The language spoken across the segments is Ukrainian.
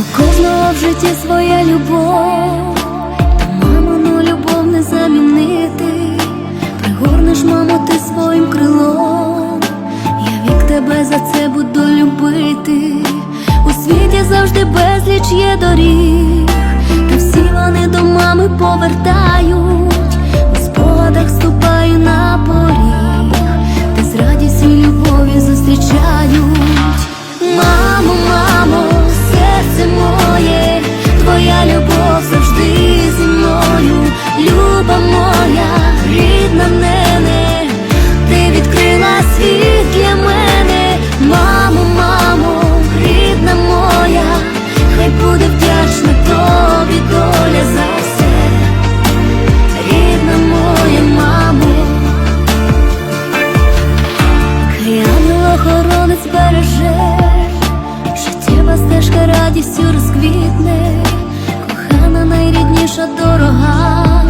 У кожного в житті своя любов, та мамину любов не замінити. Пригорнеш, мамо, ти своїм крилом. Я вік тебе за це буду любити. У світі завжди безліч є доріг, та всі вони до мами повертають. Найрідніша дорога,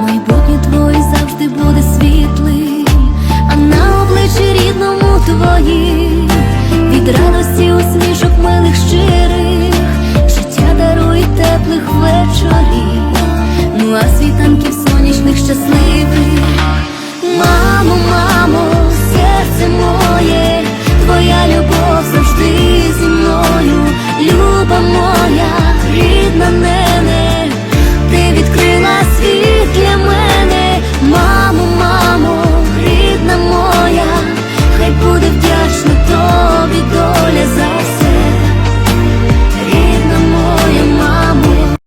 майбутнє твоє завжди буде світлим, а на обличчі рідному твоїм від радості усмішок милих